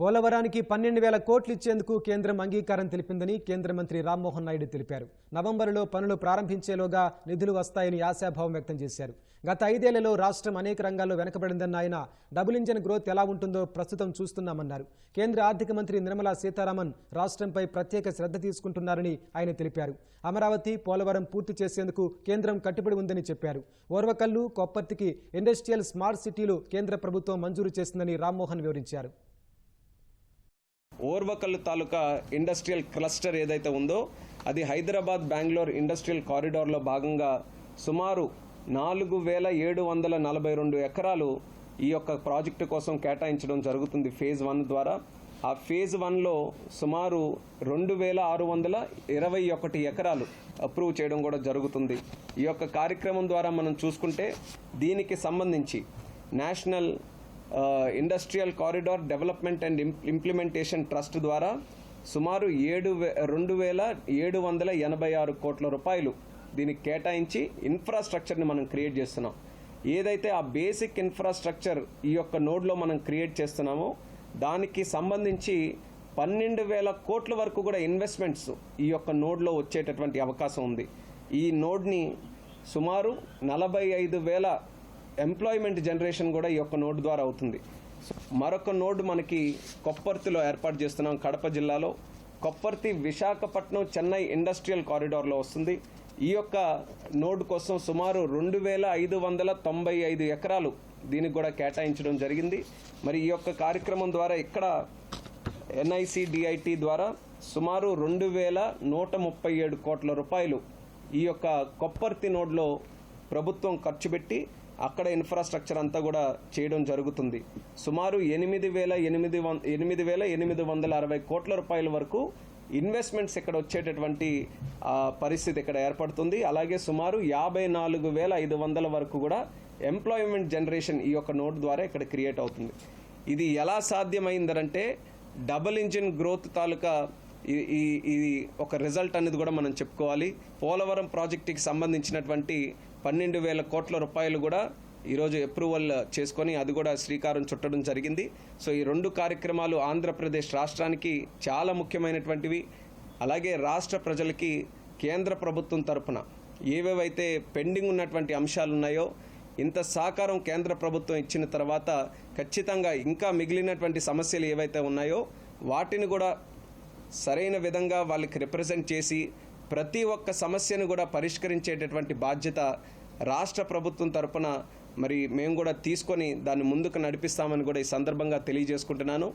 పోలవరానికి పన్నెండు వేల కోట్లు ఇచ్చేందుకు కేంద్రం అంగీకారం తెలిపిందని కేంద్ర మంత్రి రామ్మోహన్ నాయుడు తెలిపారు. నవంబరులో పనులు ప్రారంభించేలోగా నిధులు వస్తాయని ఆశాభావం వ్యక్తం చేశారు. గత ఐదేళ్ళలో రాష్ట్రం అనేక రంగాల్లో వెనకబడిందన్న ఆయన డబుల్ ఇంజన్ గ్రోత్ ఎలా ఉంటుందో ప్రస్తుతం చూస్తున్నామన్నారు. కేంద్ర ఆర్థిక మంత్రి నిర్మలా సీతారామన్ రాష్ట్రంపై ప్రత్యేక శ్రద్ధ తీసుకుంటున్నారని ఆయన తెలిపారు. అమరావతి పోలవరం పూర్తి చేసేందుకు కేంద్రం కట్టుబడి ఉందని చెప్పారు. ఓర్వకల్లు కొప్పర్తికి ఇండస్ట్రియల్ స్మార్ట్ సిటీలు కేంద్ర ప్రభుత్వం మంజూరు చేసిందని రామ్మోహన్ వివరించారు. ఓర్వకల్లు తాలూకా ఇండస్ట్రియల్ క్లస్టర్ ఏదైతే ఉందో అది హైదరాబాద్ బెంగళూరు ఇండస్ట్రియల్ కారిడార్లో భాగంగా సుమారు నాలుగు వేల ఏడు వందల నలభై రెండు ఎకరాలు ఈ యొక్క ప్రాజెక్టు కోసం కేటాయించడం జరుగుతుంది ఫేజ్ వన్ ద్వారా. ఆ ఫేజ్ వన్లో సుమారు రెండు వేల ఆరు వందల ఇరవై ఒకటి ఎకరాలు అప్రూవ్ చేయడం కూడా జరుగుతుంది. ఈ యొక్క కార్యక్రమం ద్వారా మనం చూసుకుంటే దీనికి సంబంధించి national industrial corridor development and implementation trust ద్వారా సుమారు ఏడు రెండు వేల ఏడు వందల ఎనభై ఆరు కోట్ల రూపాయలు దీనికి కేటాయించి ఇన్ఫ్రాస్ట్రక్చర్ని మనం క్రియేట్ చేస్తున్నాం. ఏదైతే ఆ బేసిక్ ఇన్ఫ్రాస్ట్రక్చర్ ఈ యొక్క నోడ్లో మనం క్రియేట్ చేస్తున్నామో దానికి సంబంధించి పన్నెండు వేల కోట్ల వరకు కూడా ఇన్వెస్ట్మెంట్స్ ఈ యొక్క నోడ్లో వచ్చేటటువంటి అవకాశం ఉంది. ఈ నోడ్ని సుమారు నలభై ఐదు వేల ఎంప్లాయ్మెంట్ జనరేషన్ కూడా ఈ యొక్క నోడ్ ద్వారా అవుతుంది. మరొక నోడ్ మనకి కొప్పర్తిలో ఏర్పాటు చేస్తున్నాం కడప జిల్లాలో. కొప్పర్తి విశాఖపట్నం చెన్నై ఇండస్ట్రియల్ కారిడార్లో వస్తుంది. ఈ యొక్క నోడ్ కోసం సుమారు రెండు వేల ఐదు వందల తొంభై ఐదు ఎకరాలు దీనికి కూడా కేటాయించడం జరిగింది. మరి ఈ యొక్క కార్యక్రమం ద్వారా ఇక్కడ ఎన్ఐసి డిఐటి ద్వారా సుమారు రెండు వేల నూట ముప్పై ఏడు కోట్ల రూపాయలు ఈ యొక్క కొప్పర్తి నోడ్లో ప్రభుత్వం ఖర్చు పెట్టి అక్కడ ఇన్ఫ్రాస్ట్రక్చర్ అంతా కూడా చేయడం జరుగుతుంది. సుమారు ఎనిమిది వేల ఎనిమిది వం ఎనిమిది వేల ఎనిమిది వందల అరవై కోట్ల రూపాయల వరకు ఇన్వెస్ట్మెంట్స్ ఇక్కడ వచ్చేటటువంటి పరిస్థితి ఇక్కడ ఏర్పడుతుంది. అలాగే సుమారు యాభై నాలుగు వేల ఐదు వందల వరకు కూడా ఎంప్లాయ్మెంట్ జనరేషన్ ఈ యొక్క నోట్ ద్వారా ఇక్కడ క్రియేట్ అవుతుంది. ఇది ఎలా సాధ్యమైందంటే డబుల్ ఇంజిన్ గ్రోత్ తాలూకా ఈ ఇది ఒక రిజల్ట్ అనేది కూడా మనం చెప్పుకోవాలి. పోలవరం ప్రాజెక్టుకి సంబంధించినటువంటి పన్నెండు వేల కోట్ల రూపాయలు కూడా ఈరోజు అప్రూవల్ చేసుకొని అది కూడా శ్రీకారం చుట్టడం జరిగింది. సో ఈ రెండు కార్యక్రమాలు ఆంధ్రప్రదేశ్ రాష్ట్రానికి చాలా ముఖ్యమైనటువంటివి. అలాగే రాష్ట్ర ప్రజలకి కేంద్ర ప్రభుత్వం తరపున ఏవేవైతే పెండింగ్ ఉన్నటువంటి అంశాలు ఉన్నాయో ఇంత సహకారం కేంద్ర ప్రభుత్వం ఇచ్చిన తర్వాత ఖచ్చితంగా ఇంకా మిగిలినటువంటి సమస్యలు ఏవైతే ఉన్నాయో వాటిని కూడా సరైన విధంగా వాళ్ళకి రిప్రజెంట్ చేసి ప్రతి ఒక్క సమస్యను కూడా పరిష్కరించేటటువంటి బాధ్యత రాష్ట్ర ప్రభుత్వం తరపున మరి మేము కూడా తీసుకొని దాన్ని ముందుకు నడిపిస్తామని కూడా ఈ సందర్భంగా తెలియజేసుకుంటున్నాను.